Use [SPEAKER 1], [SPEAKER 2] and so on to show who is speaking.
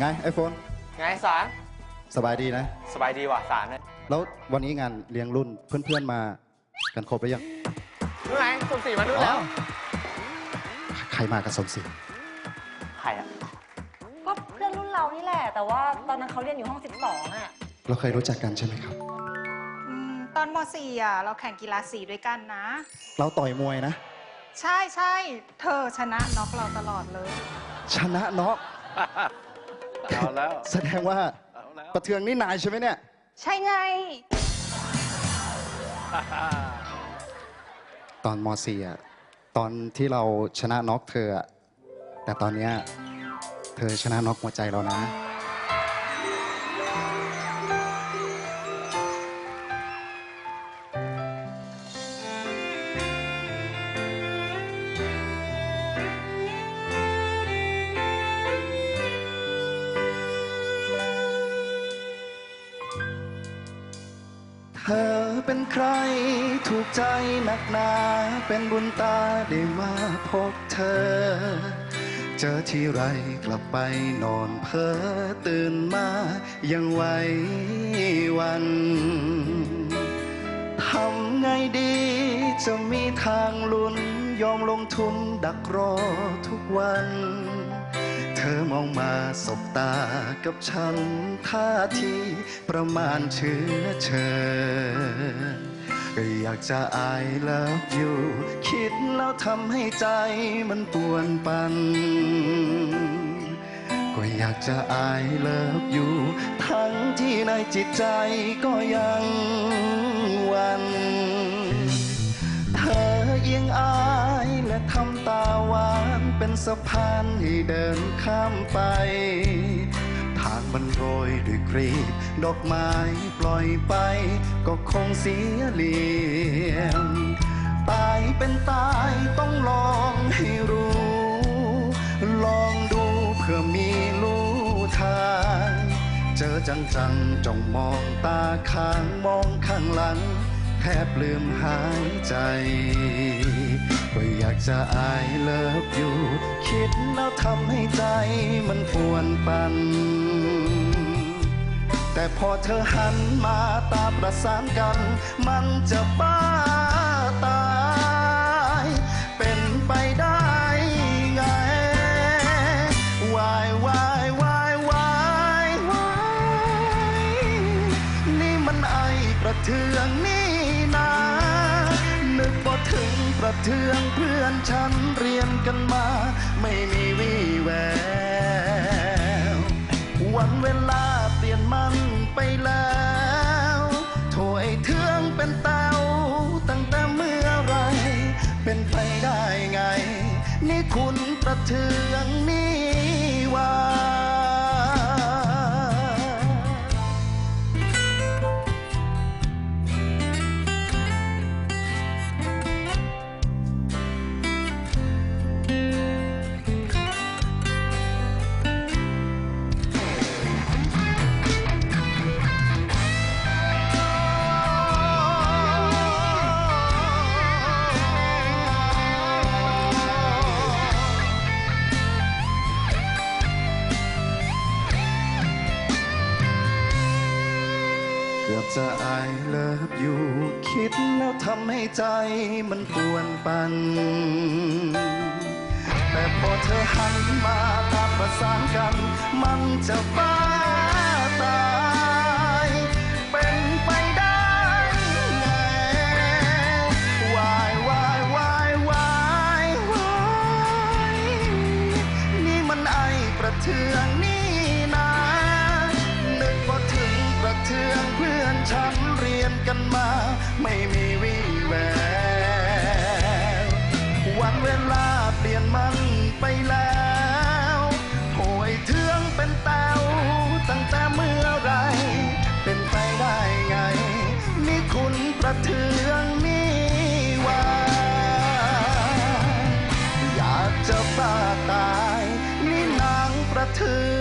[SPEAKER 1] ไงไอโฟน
[SPEAKER 2] ไงสาร
[SPEAKER 1] สบายดีนะ
[SPEAKER 2] สบายดีว่ะสารเนี่ย
[SPEAKER 1] แล้ววันนี้งานเลี้ยงรุ่นเพื่อนๆมากันครบหรือยัง
[SPEAKER 2] นู่นไงสุ่มสี่มานู่นแล้ว
[SPEAKER 1] อ๋อใครมากับสมศรี
[SPEAKER 2] ใครอะ
[SPEAKER 3] ก็เพื่อนรุ่นเรานี่แหละ แต่ว่าตอนนั้นเขาเรียนอยู่ห้อง 12อะ
[SPEAKER 1] เราเคยรู้จักกันใช่ไหมครับ
[SPEAKER 4] อืมตอนม .4 อะ เราแข่งกีฬาสีด้วยกันนะ
[SPEAKER 1] เราต่อยมวยนะ
[SPEAKER 4] ใช่ใช่เธอชนะน็อกเราตลอดเลย
[SPEAKER 1] ชนะน็อก
[SPEAKER 2] เอาแล้ว
[SPEAKER 1] แสดงว่า
[SPEAKER 2] เอาแล้ว
[SPEAKER 1] ประเทืองนี่นายใช่ไหมเนี่ย
[SPEAKER 4] ใช่ไง
[SPEAKER 1] ตอนม .4 อะตอนที่เราชนะน็อกเธออะแต่ตอนเนี้ยเธอชนะน็อกหัวใจเรานะ เธอเป็นใครถูกใจหนักหนา เป็นบุญตาได้มาพบเธอ เจอที่ไรกลับไปนอนเพ้อตื่นมายังไหววันทำไงดีจะมีทางลุ้นยอมลงทุนดักรอทุกวัน ธอมองมาสบตากับฉันท่าทีประมาณเชื้อเชิญก็อยากจะอายเลิฟอยู่ คิดแล้วทำให้ใจมันปวนปัน ก็อยากจะอายเลิฟอยู่ ทั้งที่ในจิตใจก็ยังะพานให้เดินข้ามไป ทางมันโรยด้วยกรีบดอกไม้ปล่อยไป ก็คงเสียเหลี่ยมตายเป็นตายต้องลองให้รู้ ลองดูเพื่อมีรู้ทาง เจอจังจังจ้องมองตาค้างมองข้างหลัง แทบลืมหายใจ ก็อยากจะอายเลิฟอยู่ คิดแล้วทำให้ใจมันปวนปัน แต่พอเธอหันมาตาประสานกัน มันจะบ้าตาย เป็นไปได้ไงวายวายวายวายวายนี่มันไอประเทืองนี่นา นึกบ่ถึงประเทืองเพื่อนฉันเรียนกันมา ไม่มีวี่ อบจะอายเลิฟอยู่คิดแล้วทำให้ใจมันปวนปัน แต่พอเธอหันมาตามประสานกัน มันจะบ้าตายเป็นไปได้ไงวายวายวายวายวายนี่มันไอประเทืองนี่นะ กันมา ไม่มีวี่แวววันเวลาเปลี่ยนมันไปแล้วโหยเทืองเป็นเตาตั้งแต่เมื่อไร เป็นไปได้ไง นี่คุณประเทืองนี่ว่าอยากจะบ้าตาย นี่นางประเทือง